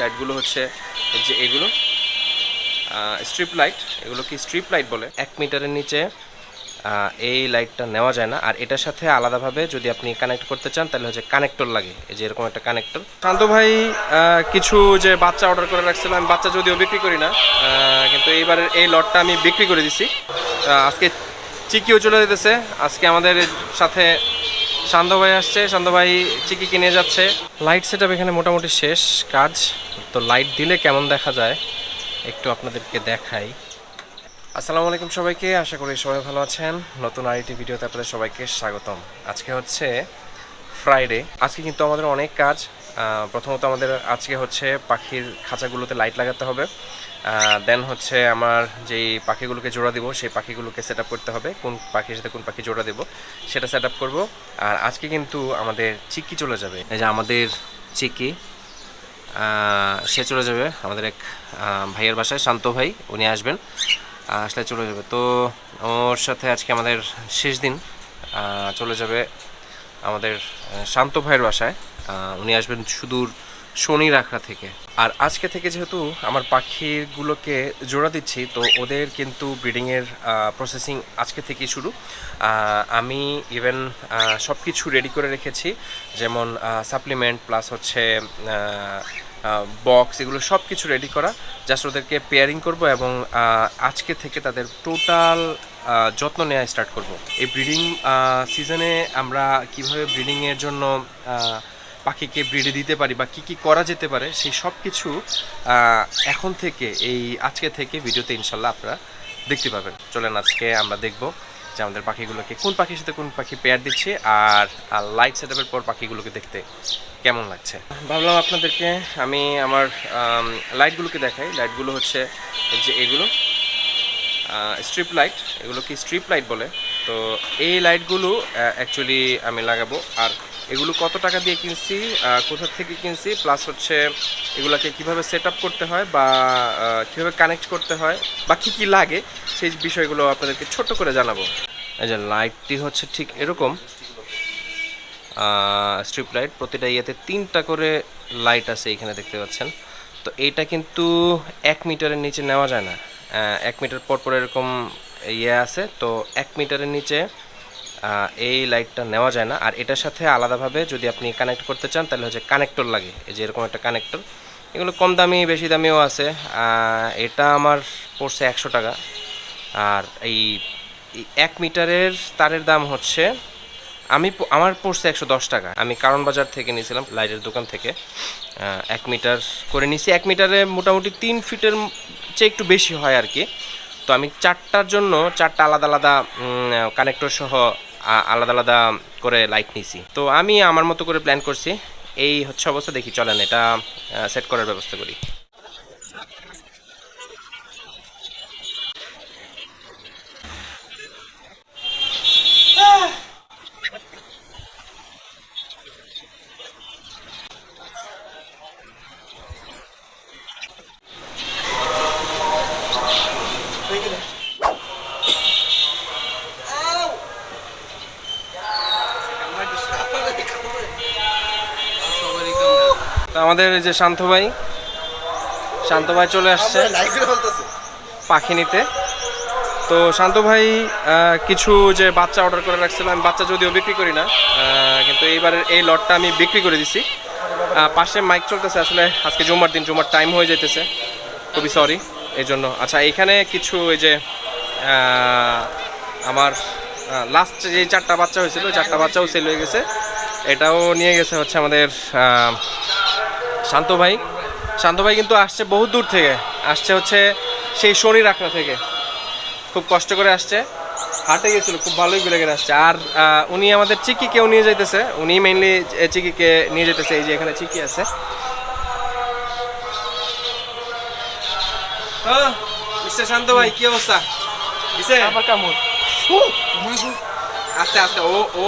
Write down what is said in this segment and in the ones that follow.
লাইটগুলো হচ্ছে যে এগুলো স্ট্রিপ লাইট এগুলো কি স্ট্রিপ লাইট বলে? এক মিটারের নিচে এই লাইটটা নেওয়া যায় না। আর এটার সাথে আলাদাভাবে যদি আপনি কানেক্ট করতে চান, তাহলে হচ্ছে কানেক্টর লাগে। এই যে এরকম একটা কানেক্টর শান্ত ভাই কিছু যে বাচ্চা অর্ডার করে রাখছিলাম, আমি বাচ্চা যদিও বিক্রি করি না কিন্তু এইবারের এই লটটা আমি বিক্রি করে দিছি। আজকে চিকিও চলে যেতেছে। আজকে আমাদের সাথে শান্ত ভাই আসছে, শান্ত ভাই চিকি কিনে যাচ্ছে। লাইট সেট এখানে মোটামুটি শেষ কাজ। তো লাইট দিলে কেমন দেখা যায়? একটু আপনাদেরকে দেখাই। আসসালামু আলাইকুম সবাইকে, আশা করি সবাই ভালো আছেন। নতুন আইটি ভিডিওতে আপনাদের সবাইকে স্বাগতম। আজকে হচ্ছে ফ্রাইডে আজকে কিন্তু আমাদের অনেক কাজ। প্রথমত আমাদের আজকে হচ্ছে পাখির খাঁচাগুলোতে লাইট লাগাতে হবে। দেন হচ্ছে আমার যেই পাখিগুলোকে জোড়া দিব, সেই পাখিগুলোকে সেট করতে হবে, কোন পাখির সাথে কোন পাখি জোড়া দেব, সেটা সেট আপ করব। আর আজকে কিন্তু আমাদের চিকি চলে যাবে। এই যে আমাদের চিকি সে চলে যাবে, আমাদের এক ভাইয়ের বাসায়, শান্ত ভাই, উনি আসবেন আসলে চলে যাবে। তো ওর সাথে আজকে আমাদের শেষ দিন চলে যাবে আমাদের শান্ত ভাইয়ের বাসায়। উনি আসবেন সুদূর শনি রাখড়া থেকে। আর আজকে থেকে যেহেতু আমার পাখিগুলোকে জোড়া দিচ্ছি, তো ওদের কিন্তু ব্রিডিংয়ের প্রসেসিং আজকে থেকেই শুরু। আমি ইভেন সব কিছু রেডি করে রেখেছি, যেমন সাপ্লিমেন্ট প্লাস হচ্ছে বক্স এগুলো সব কিছু রেডি করা। জাস্ট ওদেরকে পেয়ারিং করব এবং আজকে থেকে তাদের টোটাল যত্ন নেওয়া স্টার্ট করব। এই ব্রিডিং সিজনে আমরা কীভাবে ব্রিডিংয়ের জন্য পাখিকে ব্রিডে দিতে পারি বা কি কি করা যেতে পারে, সেই সব কিছু এখন থেকে, এই আজকে থেকে ভিডিওতে ইনশাল্লাহ আপনারা দেখতে পাবেন। চলেন আজকে আমরা দেখব যে আমাদের পাখিগুলোকে, কোন পাখির সাথে কোন পাখি পেয়ার দিচ্ছে আর লাইট সেট পর পাখিগুলোকে দেখতে কেমন লাগছে? ভাবলাম আপনাদেরকে আমি আমার লাইটগুলোকে দেখাই। লাইটগুলো হচ্ছে যে এগুলো স্ট্রিপ লাইট এগুলো কি স্ট্রিপ লাইট বলে। তো এই লাইটগুলো অ্যাকচুয়ালি আমি লাগাবো। আর এগুলো কত টাকা দিয়ে কিনছি কোথা থেকে কিনছি প্লাস হচ্ছে এগুলোকে কীভাবে সেট করতে হয় বা কীভাবে কানেক্ট করতে হয় বা কী কী লাগে, সেই বিষয়গুলো আপনাদেরকে ছোট্ট করে জানাব। যে লাইটটি হচ্ছে ঠিক এরকম। স্ট্রিপ লাইট প্রতিটা ইয়েতে তিনটা করে লাইট আছে এখানে দেখতে পাচ্ছেন। তো এইটা কিন্তু এক মিটারের নিচে নেওয়া যায় না। এক মিটার পর পর এরকম ইয়ে আছে, তো এক মিটারের নিচে এই লাইটটা নেওয়া যায় না। আর এটার সাথে আলাদাভাবে যদি আপনি কানেক্ট করতে চান, তাহলে হচ্ছে কানেক্টর লাগে। এই যে এরকম একটা কানেক্টর এগুলো কম দামি, বেশি দামিও আছে। এটা আমার পড়ছে একশো টাকা। আর এই এক মিটারের তারের দাম হচ্ছে, আমি আমার পড়ছে একশো দশ টাকা। আমি কারণ বাজার থেকে নিয়েছিলাম লাইটের দোকান থেকে। এক মিটার করে নিয়েছি। এক মিটারে মোটামুটি তিন ফিটের চেয়ে একটু বেশি হয় আর কি। তো আমি চারটার জন্য চারটা আলাদা আলাদা কানেক্টর সহ আলাদা আলাদা করে লাইট নিছি। তো আমি আমার মতো করে প্ল্যান করছি। এই হচ্ছে অবস্থা, দেখি চলেন এটা সেট করার ব্যবস্থা করি তো আমাদের এই যে শান্ত ভাই শান্ত ভাই চলে আসছে পাখি নিতে তো শান্ত ভাই কিছু যে বাচ্চা অর্ডার করে রাখছিলাম আমি বাচ্চা যদিও বিক্রি করি না কিন্তু এইবারের এই লটটা আমি বিক্রি করে দিছি। পাশে মাইক চলতেছে আসলে আজকে জুমার দিন জুমার টাইম হয়ে যাইতেছে। খুবই সরি এই জন্য আচ্ছা এইখানে কিছু ওই যে আমার লাস্ট যে চারটা বাচ্চা হয়েছিল চারটা বাচ্চাও সেল হয়ে গেছে। এটাও নিয়ে গেছে হচ্ছে আমাদের শান্ত ভাই। শান্ত ভাই কিন্তু আসছে বহু দূর থেকে। আসছে হচ্ছে সেই শনি রাখনা থেকে। খুব কষ্ট করে আসছে। হাটে গেছিল খুব ভালোই ঘুরে গেলে আসছে। আর উনি আমাদের চিকিকেও নিয়ে যাইতেছে। উনি মেইনলি চিকিকে নিয়ে যেতেছে এই যে এখানে চিকি আছে। মিস্টার শান্ত ভাই কি অবস্থা? দিছে? কামড়। আস্তে আস্তে। ও ও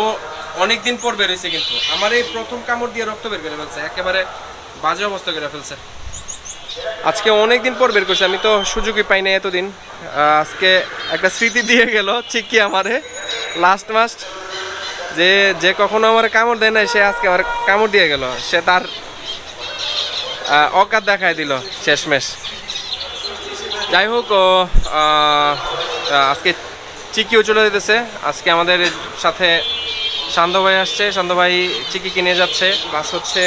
অনেকদিন পর বেরোইছে কিন্তু। আমার এই প্রথম কামড় দিয়ে রক্ত বের করে ফেলছে। একেবারে বাজে অবস্থা করে ফেলছে। আজকে অনেক দিন পর বের করছে, আমি তো সুযোগই পাই না এতদিন। আজকে একটা স্মৃতি দিয়ে গেল চিকি আমারে? লাস্ট মাস্ট যে যে কখনো আমার কামড় দেয় না সে আজকে আমার কামড় দিয়ে গেল। সে তার অকাত দেখায় দিল, শেষমেশ। যাই হোক আজকে চিকিও চলে যেতেছে। আজকে আমাদের সাথে শান্ত ভাই আসছে শান্ত ভাই চিকি কিনে যাচ্ছে। প্লাস হচ্ছে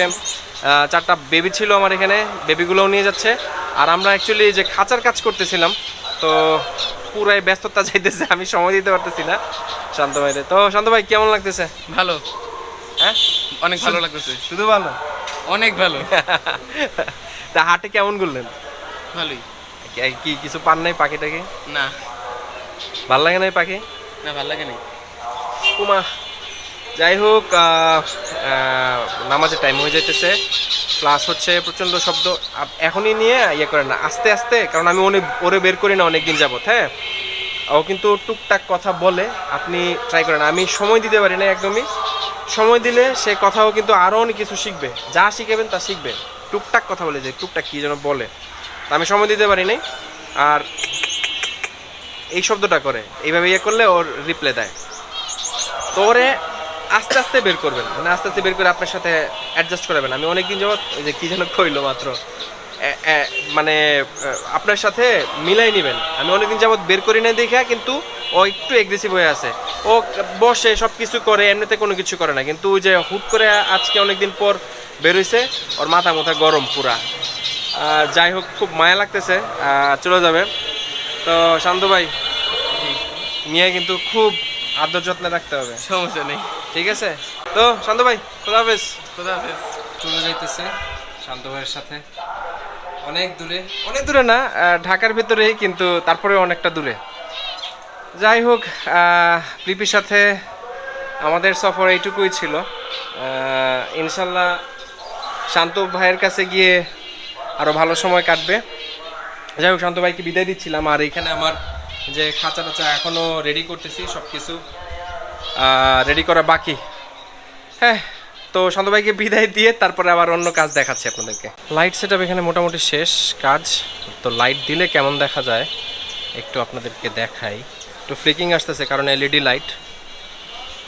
চারটা বেবি ছিল আমার এখানে বেবিগুলোও নিয়ে যাচ্ছে। আর আমরা অ্যাকচুয়ালি যে খাঁচার কাজ করতেছিলাম তো পুরাই ব্যস্ততা যাইতেছে আমি সময় দিতে পারতেছি না শান্ত ভাইরে। তো শান্ত ভাই কেমন লাগতেছে? ভালো। হ্যাঁ? অনেক ভালো লাগতেছে। শুধু ভালো? অনেক ভালো। তা হাটে কেমন করলেন ভালোই। কি- কি কিছু পান নাই পাখিটাকে? না। ভালো লাগে না পাখি? না ভালো লাগে না কুমা যাই হোক নামাজের টাইম হয়ে যাইতেছে। প্লাস হচ্ছে প্রচণ্ড শব্দ। এখনই নিয়ে ইয়ে করেন না, আস্তে আস্তে, কারণ আমি অনেক ওরে বের করি না অনেক দিন হ্যাঁ? ও কিন্তু টুকটাক কথা বলে, আপনি ট্রাই করেন। আমি সময় দিতে পারি না একদমই। সময় দিলে সে কথাও কিন্তু আরও অনেক কিছু শিখবে। যা শিখাবেন তা শিখবে। টুকটাক কথা বলে যে টুকটাক কী যেন বলে। তা আমি সময় দিতে পারি নাই। আর এই শব্দটা করে। এইভাবে ইয়ে করলে ওর রিপ্লাই দেয়। তো ওরে আস্তে আস্তে বের করবেন। মানে আস্তে আস্তে বের করে আপনার সাথে অ্যাডজাস্ট করাবেন। আমি অনেকদিন ওই যে কী যেন কইলো মাত্র। মানে আপনার সাথে মিলাই নেবেন। আমি অনেকদিন যাবত বের করি না দেখা, কিন্তু ও একটু এগ্রেসিভ হয়ে আছে। ও বসে সব কিছু করে, এমনিতে কোনো কিছু করে না। কিন্তু ওই যে হুট করে আজকে অনেকদিন পর বেরোইছে ওর মাথা মাথা গরম পুরা। যাই হোক, খুব মায়া লাগতেছে চলে যাবে। তো শান্ত ভাই নিয়ে কিন্তু খুব আদর যত্নে রাখতে হবে। সমস্যা নেই। ঠিক আছে? তো শান্ত ভাই খোদা হাফেজ। খোদা হাফেজ। চলে যাইতেছে শান্ত ভাইয়ের সাথে। অনেক দূরে। অনেক দূরে না ঢাকার ভিতরেই কিন্তু তারপরে অনেকটা দূরে। যাই হোক লিপির সাথে আমাদের সফর এইটুকুই ছিল। ইনশাল্লাহ শান্ত ভাইয়ের কাছে গিয়ে আরও ভালো সময় কাটবে। যাই হোক শান্ত ভাইকে বিদায় দিচ্ছিলাম। আর এখানে আমার যে খাঁচা টাচা এখনও রেডি করতেছি সব কিছু রেডি করা বাকি। হ্যাঁ তো শান্ত বিদায় দিয়ে তারপরে আবার অন্য কাজ দেখাচ্ছি আপনাদেরকে। লাইট সেট এখানে মোটামুটি শেষ কাজ। তো লাইট দিলে কেমন দেখা যায় একটু আপনাদেরকে দেখাই। একটু ফ্লিকিং আসতেছে কারণ এলইডি লাইট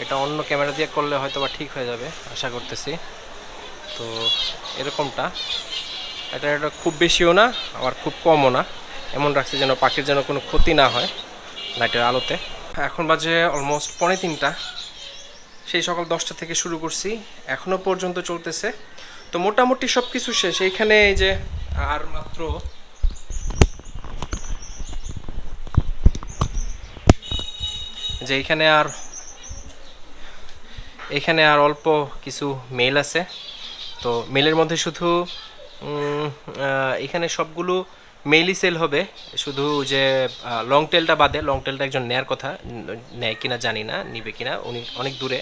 এটা অন্য ক্যামেরা দিয়ে করলে হয়তো বা ঠিক হয়ে যাবে, আশা করতেছি। তো এরকমটা। এটা এটা খুব বেশিও না, আবার খুব কমও না। এমন রাখছি যেন পাখির যেন কোনো ক্ষতি না হয় লাইটের আলোতে। এখন বাজে অলমোস্ট পৌনে তিনটা। সেই সকাল দশটা থেকে শুরু করছি। এখনও পর্যন্ত চলতেছে। তো মোটামুটি সব কিছু শেষ। এইখানে এই যে আর মাত্র যে এইখানে আর এখানে আর অল্প কিছু মেল আছে। তো মেলের মধ্যে শুধু এখানে সবগুলো মেইলই সেল হবে, শুধু যে লং টেলটা বাদে লং টেলটা একজন নেয়ার কথা, নেয় কিনা জানি না, নিবে কিনা, উনি অনেক দূরে,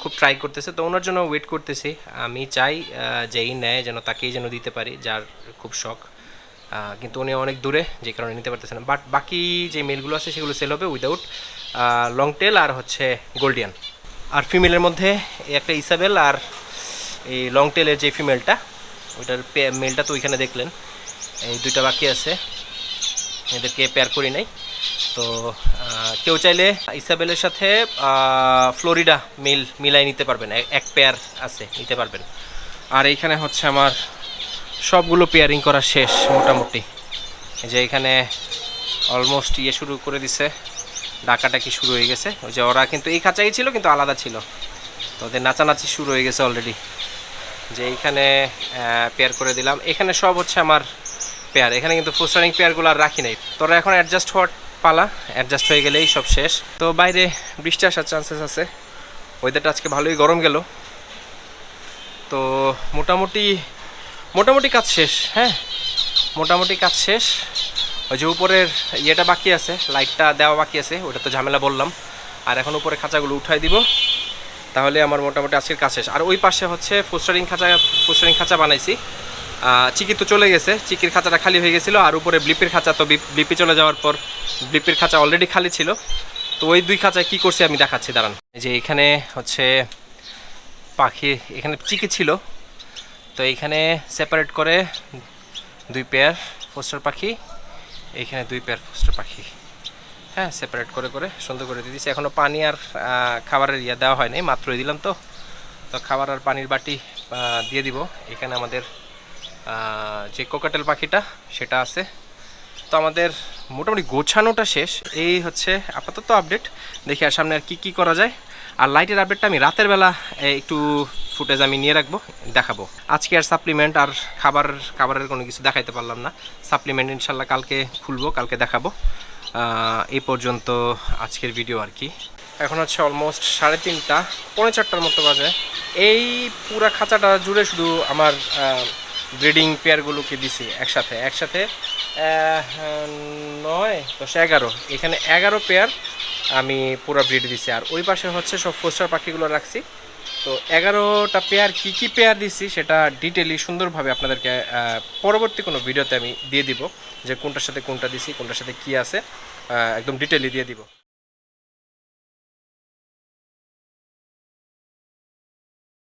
খুব ট্রাই করতেছে, তো ওনার জন্য ওয়েট করতেছি। আমি চাই যেই নেয় যেন তাকেই যেন দিতে পারি, যার খুব শখ। কিন্তু উনি অনেক দূরে, যে কারণে নিতে পারতেছে না। বাট বাকি যে মেলগুলো আছে, সেগুলো সেল হবে উইদাউট লং টেল আর হচ্ছে গোল্ডিয়ান আর ফিমেলের মধ্যে একটা ইসাবেল আর এই লং টেলের যে ফিমেলটা ওইটার মেলটা তো ওইখানে দেখলেন। এই দুইটা বাকি আছে। এদেরকে পেয়ার করি নাই। তো কেউ চাইলে ইসাবেলের সাথে ফ্লোরিডা মিল, মিলাই নিতে পারবেন। এক পেয়ার আছে, নিতে পারবেন। আর এইখানে হচ্ছে আমার সবগুলো পেয়ারিং করা শেষ, মোটামুটি। যে এখানে অলমোস্ট ইয়ে শুরু করে দিছে। ডাকাটাকি শুরু হয়ে গেছে? ওই যে ওরা কিন্তু, এই খাঁচাই ছিল, কিন্তু আলাদা ছিল। তো ওদের নাচানাচি শুরু হয়ে গেছে অলরেডি যে এইখানে পেয়ার করে দিলাম। এখানে সব হচ্ছে আমার পেয়ার এখানে কিন্তু ফুস্টারিং পেয়ারগুলো আর রাখি নাই। তোরা এখন অ্যাডজাস্ট হওয়ার পালা। অ্যাডজাস্ট হয়ে গেলেই সব শেষ। তো বাইরে বৃষ্টি আসার চান্সেস আছে। ওয়েদারটা আজকে ভালোই গরম গেল। তো মোটামুটি মোটামুটি কাজ শেষ হ্যাঁ? মোটামুটি কাজ শেষ। ওই যে উপরের ইয়েটা বাকি আছে লাইটটা দেওয়া বাকি আছে, ওটা তো ঝামেলা বললাম। আর এখন উপরে খাঁচাগুলো উঠাই দিব। তাহলে আমার মোটামুটি আজকের কাজ শেষ। আর ওই পাশে হচ্ছে ফুস্টারিং খাঁচা ফুস্টারিং খাঁচা বানাইছি। চিকি তো চলে গেছে, চিকির খাঁচাটা খালি হয়ে গেছিল আর উপরে ব্লিপের খাঁচা তো ব্লিপি চলে যাওয়ার পর ব্লিপের খাঁচা অলরেডি খালি ছিল। তো ওই দুই খাঁচায় কী করছি আমি দেখাচ্ছি, দাঁড়ান। যে এখানে হচ্ছে পাখি, এখানে চিকি ছিল। তো এইখানে সেপারেট করে দুই পেয়ার ফোস্টার পাখি এইখানে দুই পেয়ার ফোস্টার পাখি। হ্যাঁ সেপারেট করে করে, সুন্দর করে দিয়ে দিচ্ছি এখনও পানি আর খাবারের ইয়ে দেওয়া হয়নি, মাত্রই দিলাম তো। তো খাবার আর পানির বাটি দিয়ে দিব। এখানে আমাদের যে কোকাটেল পাখিটা, সেটা আছে। তো আমাদের মোটামুটি গোছানোটা শেষ। এই হচ্ছে আপাতত আপডেট। দেখি আর সামনে আর কী কী করা যায়। আর লাইটের আপডেটটা আমি রাতের বেলা একটু ফুটেজ আমি নিয়ে রাখব, দেখাবো। আজকে আর সাপ্লিমেন্ট আর খাবার, খাবারের কোনো কিছু দেখাইতে পারলাম না। সাপ্লিমেন্ট ইনশাল্লাহ কালকে খুলবো, কালকে দেখাবো। এই পর্যন্ত আজকের ভিডিও আর কি। এখন হচ্ছে অলমোস্ট সাড়ে তিনটা, পৌনে চারটার মতো বাজে। এই পুরা খাঁচাটা জুড়ে শুধু আমার ব্রিডিং পেয়ারগুলোকে দিছি একসাথে। একসাথে নয়, দশ, এগারো। এখানে এগারো পেয়ার আমি পুরো ব্রিড দিছি। আর ওই পাশে হচ্ছে সব ফোস্টার পাখিগুলো রাখছি। তো এগারোটা পেয়ার কি কি পেয়ার দিছি সেটা ডিটেলি সুন্দরভাবে আপনাদেরকে পরবর্তী কোনো ভিডিওতে আমি দিয়ে দিব যে কোনটার সাথে কোনটা দিছি, কোনটার সাথে কি আছে একদম ডিটেলি দিয়ে দিব।